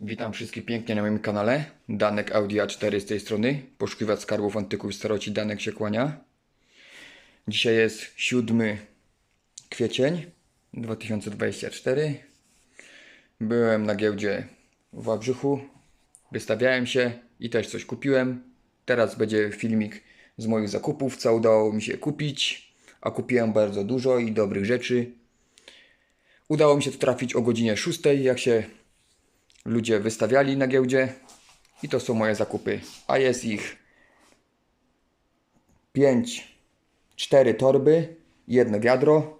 Witam wszystkich pięknie na moim kanale. Danek Audi A4 z tej strony. Poszukiwacz skarbów antyków staroci Danek się kłania. Dzisiaj jest 7 kwiecień 2024. Byłem na giełdzie w Wałbrzychu. Wystawiałem się i też coś kupiłem. Teraz będzie filmik z moich zakupów, co udało mi się kupić. A kupiłem bardzo dużo i dobrych rzeczy. Udało mi się trafić o godzinie 6, jak się ludzie wystawiali na giełdzie. I to są moje zakupy. A jest ich 5, 4 torby, jedno wiadro,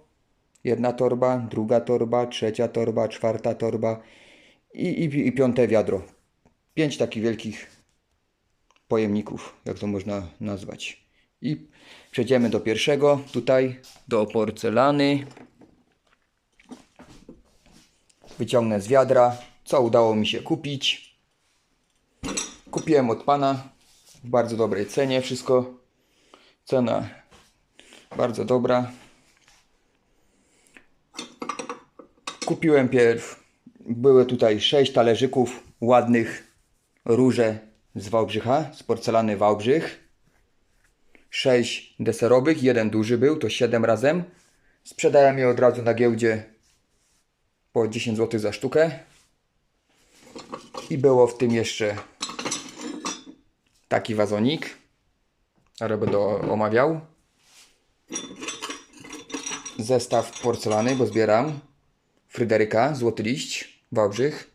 jedna torba, druga torba, trzecia torba, czwarta torba i, i, i piąte wiadro. Pięć takich wielkich pojemników, jak to można nazwać. I przejdziemy do pierwszego, tutaj do porcelany. Wyciągnę z wiadra, co udało mi się kupić. Kupiłem od pana w bardzo dobrej cenie wszystko. Cena bardzo dobra. Kupiłem pierw, były tutaj 6 talerzyków ładnych, róże z Wałbrzycha, z porcelany Wałbrzych. 6 deserowych, jeden duży był, to 7 razem. Sprzedałem je od razu na giełdzie po 10 zł za sztukę. I było w tym jeszcze taki wazonik. Ale będę omawiał. Zestaw porcelany, bo zbieram. Fryderyka, złoty liść, Wałbrzych.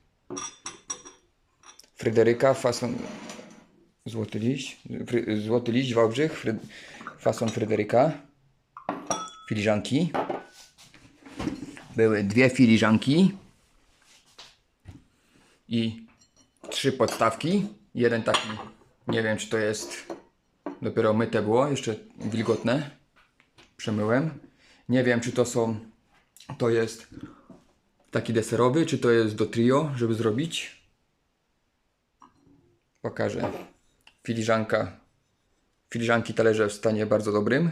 Fryderyka, fason... Złoty liść, Fry... złoty liść, Wałbrzych, Fry... fason Fryderyka. Filiżanki. Były dwie filiżanki i trzy podstawki. Jeden taki, nie wiem czy to jest dopiero myte było, jeszcze wilgotne. Przemyłem. Nie wiem czy to są, to jest taki deserowy, czy to jest do trio, żeby zrobić. Pokażę. Filiżanka. Filiżanki talerze w stanie bardzo dobrym.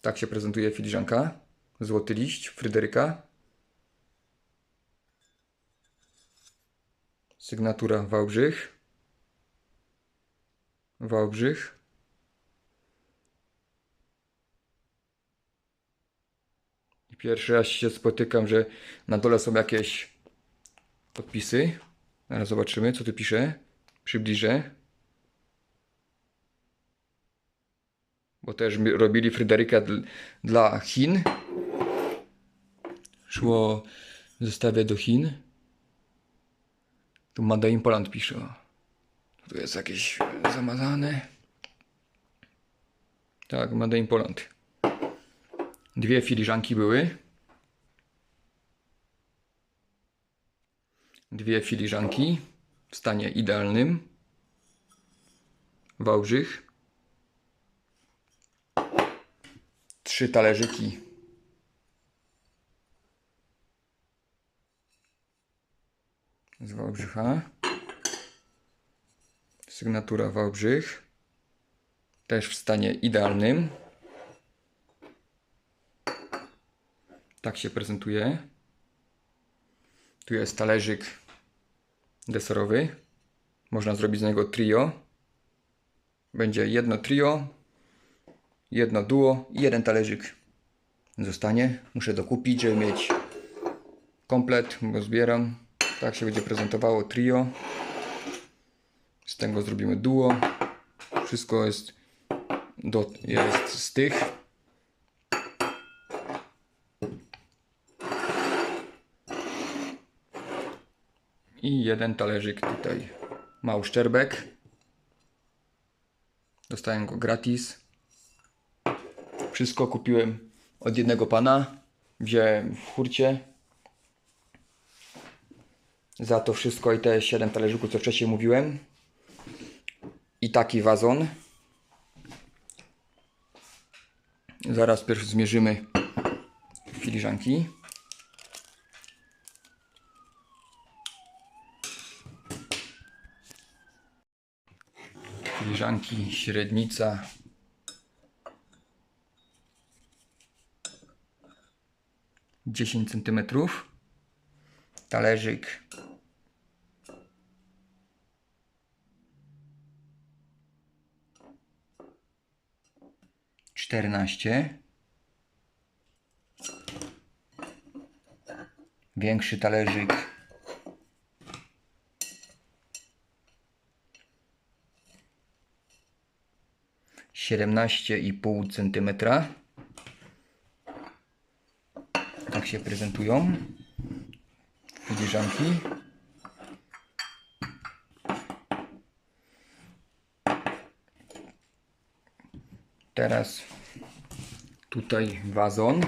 Tak się prezentuje filiżanka. Złoty liść Fryderyka. Sygnatura Wałbrzych. Wałbrzych. I pierwszy raz się spotykam, że na dole są jakieś podpisy. Zaraz zobaczymy, co tu pisze. Przybliżę. Bo też robili Fryderyka dl- dla Chin. Szło zestawie do Chin. Tu Made in Poland pisze. Tu jest jakieś zamazane. Tak, Made in Poland. Dwie filiżanki były. Dwie filiżanki w stanie idealnym. Wałbrzych. Trzy talerzyki. Z Wałbrzycha. Sygnatura Wałbrzych. Też w stanie idealnym. Tak się prezentuje. Tu jest talerzyk deserowy. Można zrobić z niego trio. Będzie jedno trio, jedno duo i jeden talerzyk zostanie. Muszę dokupić, żeby mieć komplet, bo zbieram. Tak się będzie prezentowało trio. Z tego zrobimy duo. Wszystko jest, do, jest z tych. I jeden talerzyk tutaj. Mały szczerbek. Dostałem go gratis. Wszystko kupiłem od jednego pana. Wziąłem w hurcie. Za to wszystko i te 7 talerzyków, co wcześniej mówiłem. I taki wazon. Zaraz pierwszy zmierzymy filiżanki. Filiżanki, średnica. Dziesięć centymetrów talerzyk. Czternaście. Większy talerzyk. Siedemnaście i pół centymetra. Tak się prezentują filiżanki. Teraz tutaj wazon.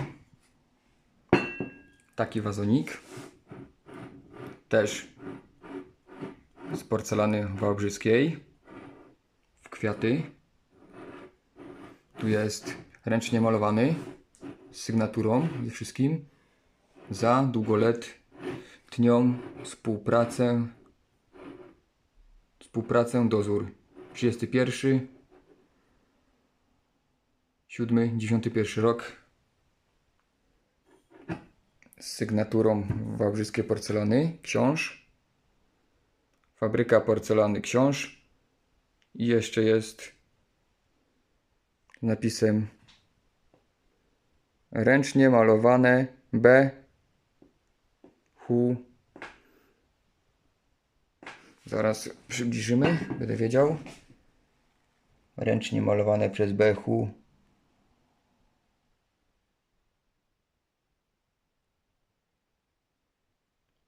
Taki wazonik. Też z porcelany wałbrzyskiej. W kwiaty. Tu jest ręcznie malowany z sygnaturą ze wszystkim. Za długoletnią współpracę współpracę dozór. 31 7, 91 rok. Z sygnaturą Wałbrzyskie Porcelany Książ. Fabryka Porcelany Książ. I jeszcze jest napisem ręcznie malowane B Zaraz przybliżymy, będę wiedział. Ręcznie malowane przez B Hu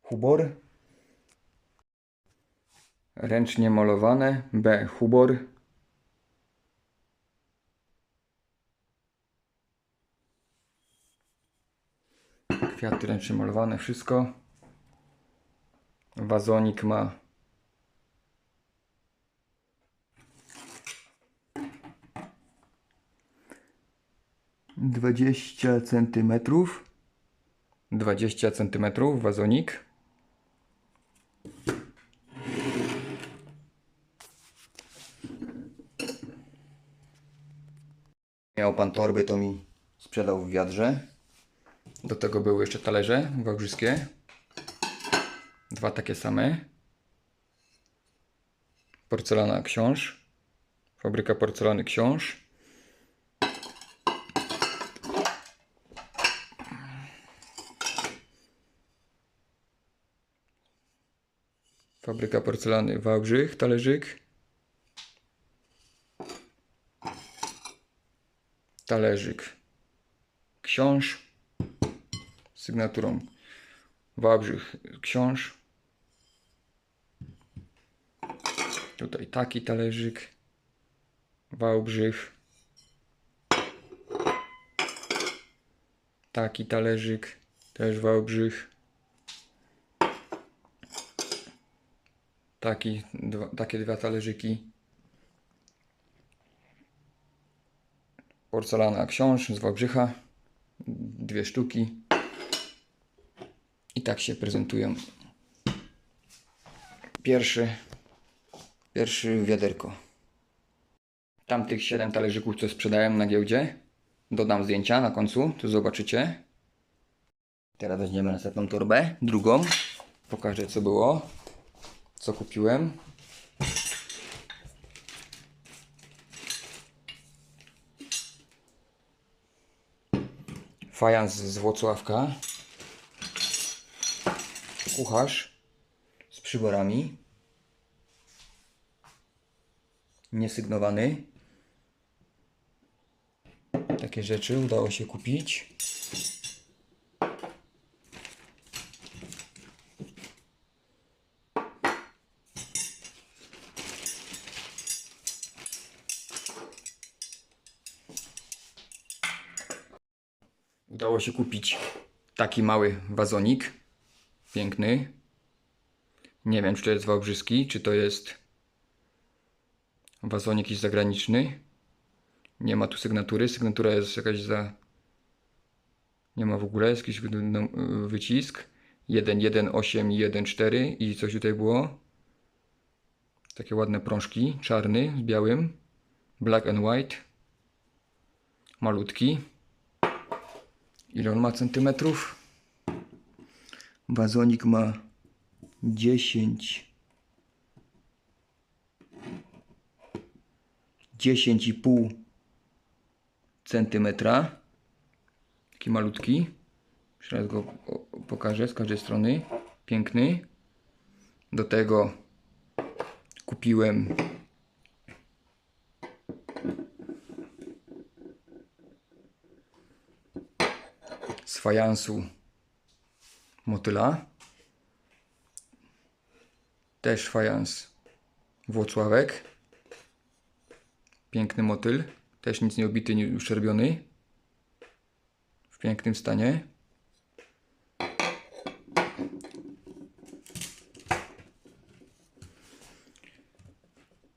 Hubor. Ręcznie malowane B Hubor. Kwiaty ręcznie malowane, wszystko. Wazonik ma dwadzieścia centymetrów. 20 centymetrów wazonik. Miał pan torby, to mi sprzedał w wiadrze. Do tego były jeszcze talerze wałbrzyskie. Dwa takie same. Porcelana książ. Fabryka porcelany książ. Fabryka porcelany Wałbrzych, talerzyk. Talerzyk książ sygnaturą Wałbrzych książ. Tutaj taki talerzyk Wałbrzych. Taki talerzyk też Wałbrzych. Taki, dwa, takie dwa talerzyki. Porcelana książ z Wałbrzycha. Dwie sztuki. Tak się prezentują. Pierwszy, pierwszy wiaderko. Tamtych 7 talerzyków, co sprzedałem na giełdzie. Dodam zdjęcia na końcu, to zobaczycie. Teraz weźmiemy następną torbę, drugą. Pokażę co było co kupiłem. Fajans z Włocławka. Kucharz z przyborami. Niesygnowany. Takie rzeczy udało się kupić. Udało się kupić taki mały wazonik. Piękny. Nie wiem, czy to jest wałbrzyski, czy to jest wazonik jakiś zagraniczny. Nie ma tu sygnatury. Sygnatura jest jakaś za... Nie ma w ogóle. Jest jakiś no, wycisk. 1, 1, 8 i 1, 4 i coś tutaj było. Takie ładne prążki. Czarny z białym. Black and white. Malutki. Ile on ma centymetrów? Wazonik ma 10 10,5 centymetra. Taki malutki. Jeszcze raz go pokażę z każdej strony. Piękny. Do tego kupiłem z fajansu motyla. Też fajans Włocławek. Piękny motyl. Też nic nie obity, nie uszczerbiony. W pięknym stanie.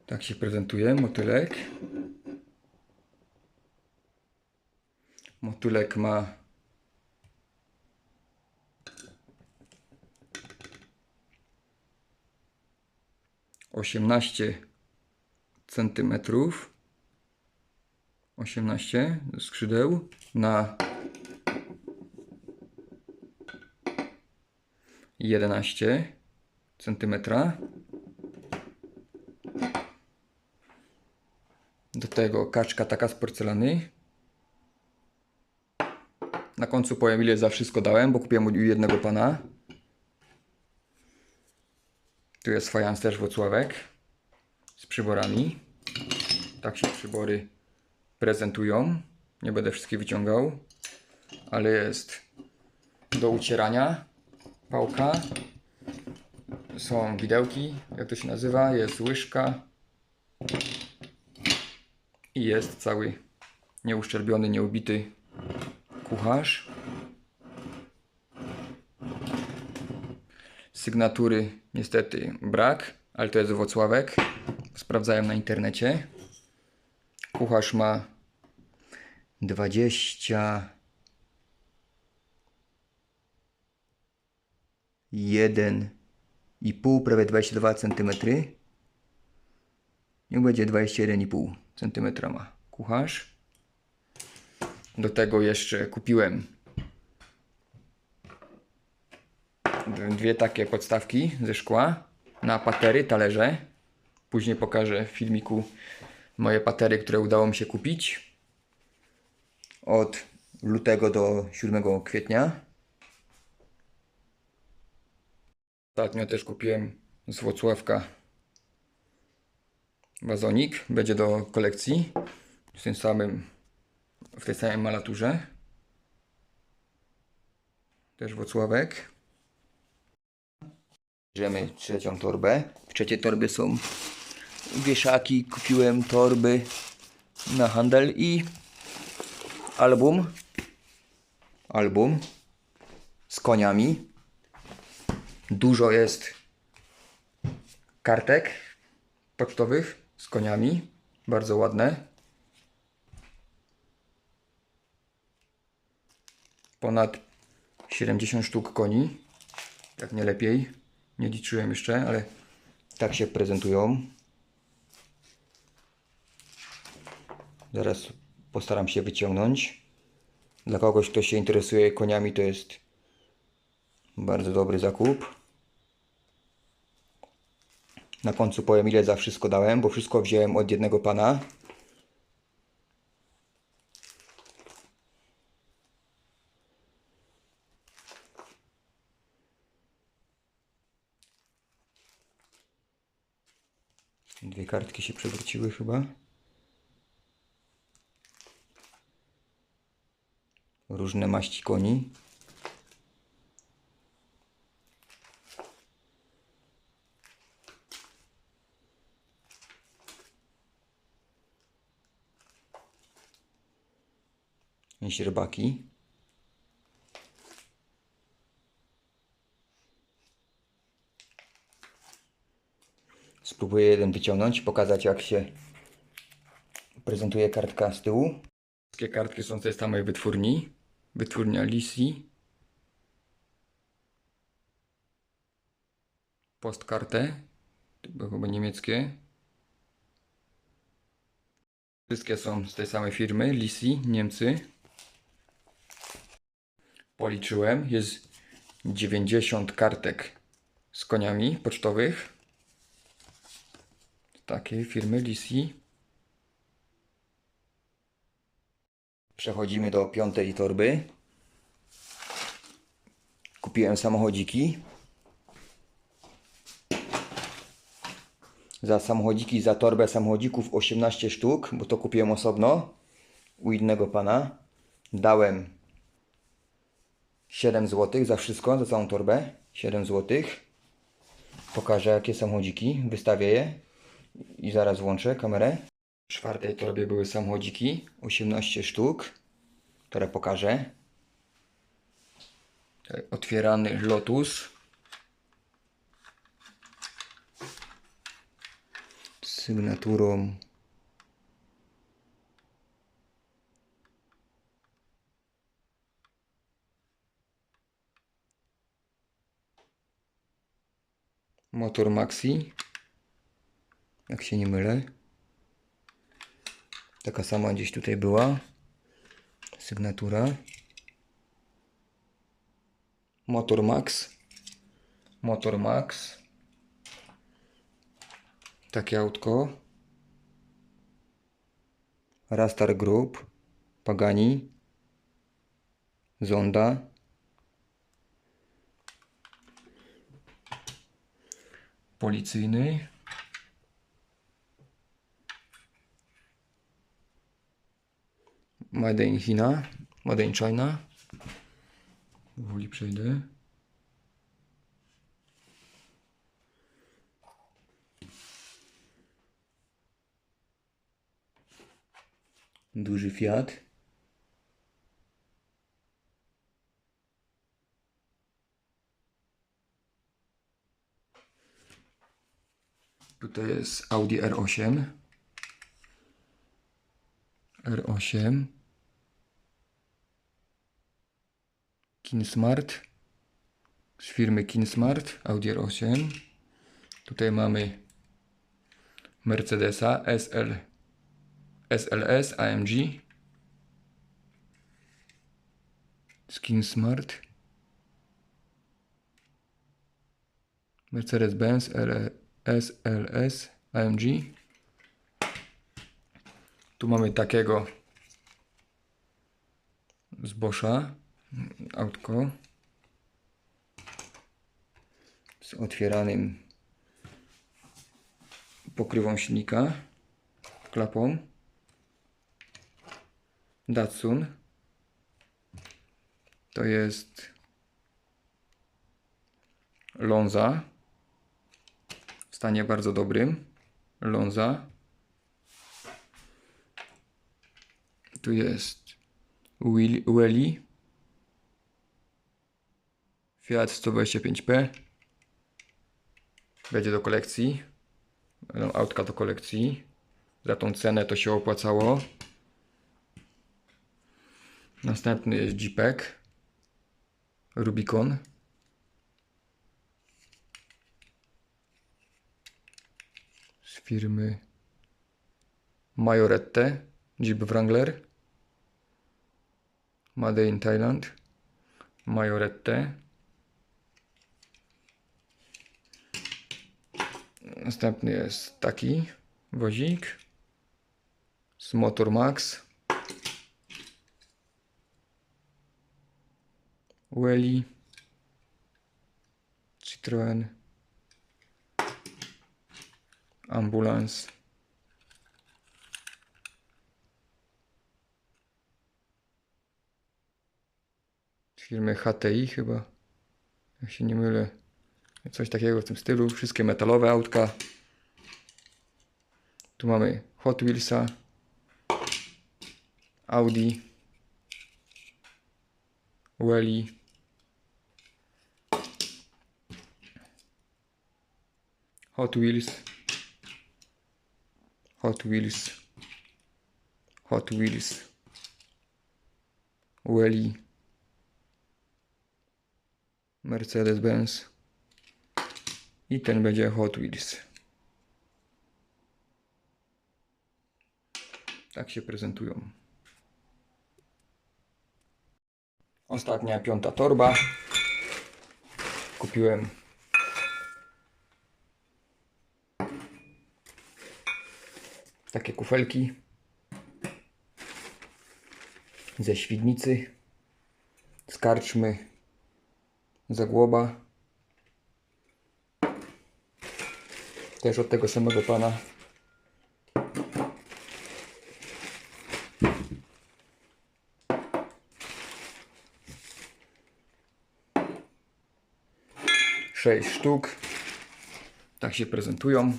Tak się prezentuje motylek. Motylek ma osiemnaście centymetrów. 18 skrzydeł na 11 centymetra. Do tego kaczka taka z porcelany. Na końcu powiem ile za wszystko dałem, bo kupiłem u jednego pana. Tu jest fajans też Włocławek z przyborami. Tak się przybory prezentują. Nie będę wszystkie wyciągał, ale jest do ucierania pałka. Są widełki, jak to się nazywa, jest łyżka i jest cały nieuszczerbiony, nieubity kucharz. Sygnatury niestety brak, ale to jest Włocławek. Sprawdzałem na internecie. Kucharz ma 20 jeden i pół, prawie 22 cm. Niech będzie 21,5 cm ma kucharz. Do tego jeszcze kupiłem dwie takie podstawki ze szkła na patery, talerze. Później pokażę w filmiku moje patery, które udało mi się kupić od lutego do 7 kwietnia. Ostatnio też kupiłem z Włocławka wazonik. Będzie do kolekcji w tym samym, w tej samej malaturze. Też Włocławek. Bierzemy trzecią torbę. W trzeciej torbie są wieszaki. Kupiłem torby na handel i album. Album z koniami. Dużo jest kartek pocztowych z koniami. Bardzo ładne. Ponad 70 sztuk koni. Jak nie lepiej. Nie liczyłem jeszcze, ale tak się prezentują. Zaraz postaram się wyciągnąć. Dla kogoś, kto się interesuje koniami, to jest bardzo dobry zakup. Na końcu powiem ile za wszystko dałem, bo wszystko wziąłem od jednego pana. Dwie kartki się przewróciły chyba. Różne maści koni. Źrebaki. Spróbuję jeden wyciągnąć, pokazać jak się prezentuje kartka z tyłu. Wszystkie kartki są z tej samej wytwórni. Wytwórnia Lisi. Postkartę. To były chyba niemieckie. Wszystkie są z tej samej firmy, Lisi, Niemcy. Policzyłem, jest 90 kartek z koniami pocztowych. Takiej firmy Lisi. Przechodzimy do piątej torby. Kupiłem samochodziki. Za samochodziki, za torbę samochodzików 18 sztuk, bo to kupiłem osobno u innego pana. Dałem 7 zł za wszystko, za całą torbę. 7 zł. Pokażę jakie samochodziki, wystawię je i zaraz włączę kamerę. W czwartej torbie były samochodziki, 18 sztuk, które pokażę. Otwierany Lotus. Sygnaturą Motor Maxi. Jak się nie mylę. Taka sama gdzieś tutaj była. Sygnatura. Motor Max. Motor Max. Takie autko. Rastar Group. Pagani. Zonda. Policyjny. Made in China. Made in China. Powoli przejdę. Duży Fiat. Tutaj jest Audi R8. R8. Kinsmart. Z firmy Kinsmart. Audi R8. Tutaj mamy Mercedesa SL. SLS AMG. Z Kinsmart. Mercedes-Benz SLS AMG. Tu mamy takiego z Boscha autko z otwieranym pokrywą silnika, klapą. Datsun. To jest Lonza w stanie bardzo dobrym. Lonza. Tu jest Will- Welly. Fiat 125P. Będzie do kolekcji. Autka do kolekcji. Za tą cenę to się opłacało. Następny jest Jeepek. Rubicon. Z firmy Majorette. Jeep Wrangler. Made in Thailand. Majorette. Następny jest taki wozik z Motor Max. Welly. Citroen. Ambulans. Firmy HTI chyba. Jak się nie mylę. Coś takiego w tym stylu. Wszystkie metalowe autka. Tu mamy Hot Wheelsa. Audi. Welly. Hot Wheels. Hot Wheels. Hot Wheels. Welly. Mercedes-Benz. I ten będzie Hot Wheels. Tak się prezentują. Ostatnia piąta torba. Kupiłem takie kufelki ze Świdnicy, z Karczmy, Zagłoba. Też od tego samego pana. Sześć sztuk. Tak się prezentują.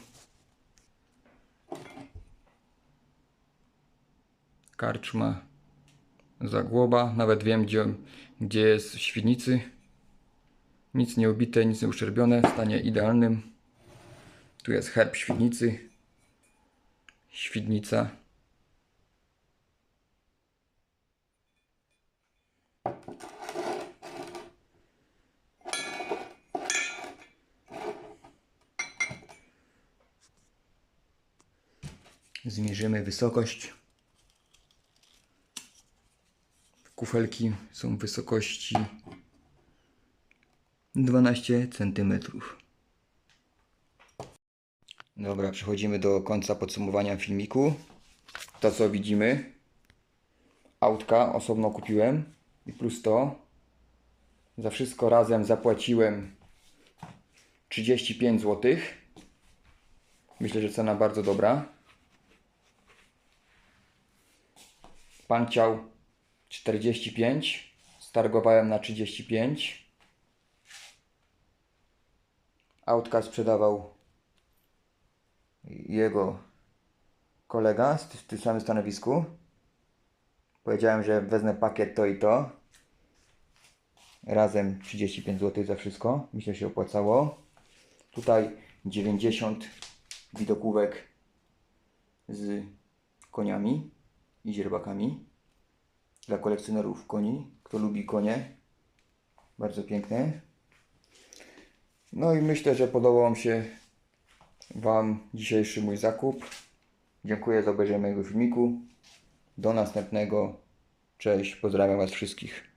Karczma Zagłoba. Nawet wiem, gdzie, gdzie jest Świdnicy. Nic nie ubite, nic nie uszczerbione, w stanie idealnym. Tu jest herb Świdnicy. Świdnica. Zmierzymy wysokość. Kufelki są wysokości 12 cm. Dobra, przechodzimy do końca podsumowania filmiku. To co widzimy. Autka osobno kupiłem i plus to za wszystko razem zapłaciłem 35 zł. Myślę, że cena bardzo dobra. Pan chciał 45, stargowałem na 35. Autka sprzedawał jego kolega w tym samym stanowisku. Powiedziałem, że wezmę pakiet to i to. Razem 35 zł za wszystko. Że się opłacało. Tutaj 90 widokówek z koniami i źrebakami. Dla kolekcjonerów koni. Kto lubi konie. Bardzo piękne. No i myślę, że podobał Wam się Wam dzisiejszy mój zakup. Dziękuję za obejrzenie mojego filmiku. Do następnego. Cześć, pozdrawiam Was wszystkich.